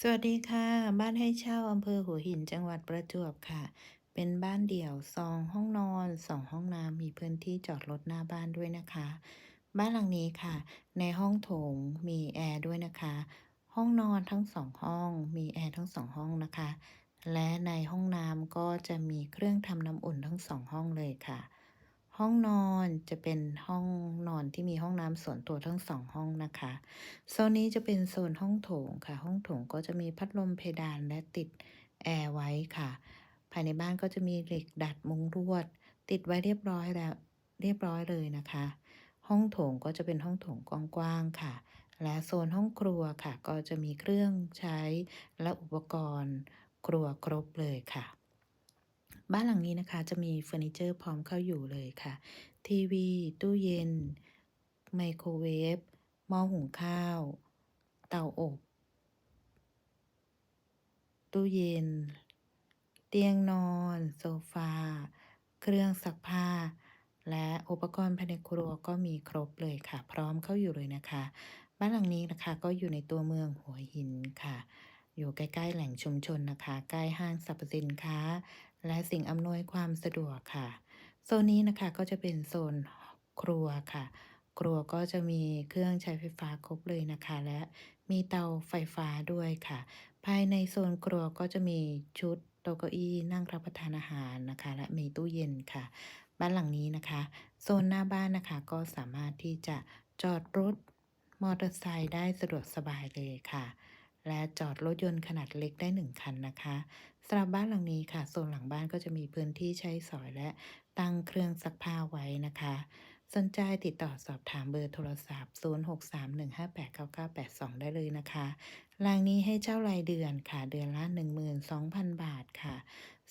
สวัสดีค่ะ บ้านให้เช่าอำเภอหัวหินจังหวัดประจวบค่ะ เป็นบ้านเดี่ยวสองห้องนอนสองห้องน้ำมีพื้นที่จอดรถหน้าบ้านด้วยนะคะ บ้านหลังนี้ค่ะ ในห้องโถงมีแอร์ด้วยนะคะ ห้องนอนทั้งสองห้องมีแอร์ทั้งสองห้องนะคะ และในห้องน้ำก็จะมีเครื่องทำน้ำอุ่นทั้งสองห้องเลยค่ะ ห้องนอนจะเป็นห้องนอนที่มีห้องน้ำส่วนตัวทั้งสองห้องนะคะโซนนี้จะเป็นโซนห้องโถงค่ะ ห้องโถงก็จะมีพัดลมเพดานและติดแอร์ไว้ค่ะ ภายในบ้านก็จะมีเหล็กดัดมุงลวด ติดไว้เรียบร้อยแล้วเรียบร้อยเลยนะคะ ห้องโถงก็จะเป็นห้องโถงกว้างๆค่ะ และโซนห้องครัวค่ะ ก็จะมีเครื่องใช้และอุปกรณ์ครัวครบเลยค่ะ บ้านหลังนี้นะคะจะมีเฟอร์นิเจอร์พร้อมเข้าอยู่เลยค่ะ ทีวี ตู้เย็น ไมโครเวฟ หม้อหุงข้าว เตาอบ ตู้เย็น เตียงนอน โซฟา เครื่องซักผ้า และอุปกรณ์ภายในครัวก็มีครบเลยค่ะ พร้อมเข้าอยู่เลยนะคะ บ้านหลังนี้นะคะก็อยู่ในตัวเมืองหัวหินค่ะ อยู่ใกล้ ๆ แหล่งชุมชนนะคะ ใกล้ห้างสรรพสินค้า และสิ่งอำนวยความสะดวกค่ะ โซนนี้นะคะก็จะเป็นโซนครัวค่ะ ครัวก็จะมีเครื่องใช้ไฟฟ้าครบเลยนะคะ และมีเตาไฟฟ้าด้วยค่ะ ภายในโซนครัวก็จะมีชุดโต๊ะเก้าอี้นั่งรับประทานอาหารนะคะ และมีตู้เย็นค่ะ บ้านหลังนี้นะคะ โซนหน้าบ้านนะคะก็สามารถที่จะจอดรถมอเตอร์ไซค์ได้สะดวกสบายเลยค่ะ และจอดรถยนต์ขนาดเล็กได้หนึ่งคันนะคะสำหรับบ้านหลังนี้ค่ะโซนหลังบ้านก็จะมีพื้นที่ใช้สอยและตั้งเครื่องซักผ้าไว้นะคะ สนใจติดต่อสอบถามเบอร์โทรศัพท์ 0631589982 ได้เลยนะคะรางนี้ให้เช่ารายเดือนค่ะ เดือนละ 12,000 บาทค่ะ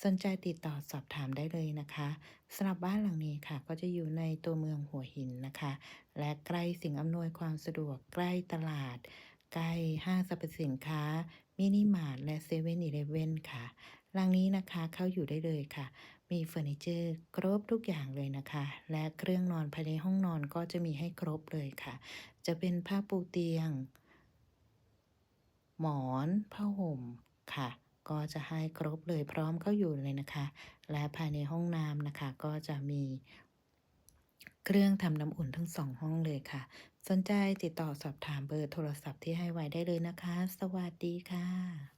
สนใจติดต่อสอบถามได้เลยนะคะสำหรับบ้านหลังนี้ค่ะ ก็จะอยู่ในตัวเมืองหัวหินนะคะ และใกล้สิ่งอำนวยความสะดวกใกล้ตลาด ใกล้ห้างสรรพสินค้า มินิมาร์ทและเซเว่นอีเลฟเว่นค่ะหลังนี้นะคะเข้าอยู่ได้เลยค่ะ มีเฟอร์นิเจอร์ครบทุกอย่างเลยนะคะ และเครื่องนอนภายในห้องนอนก็จะมีให้ครบเลยค่ะ จะเป็นผ้าปูเตียง หมอนผ้าห่มค่ะ ก็จะให้ครบเลยพร้อมเข้าอยู่เลยนะคะ และภายในห้องน้ำนะคะ ก็จะมี เครื่องทำน้ำอุ่นทั้งสองห้องเลยค่ะ สนใจติดต่อสอบถามเบอร์โทรศัพท์ที่ให้ไว้ได้เลยนะคะ สวัสดีค่ะ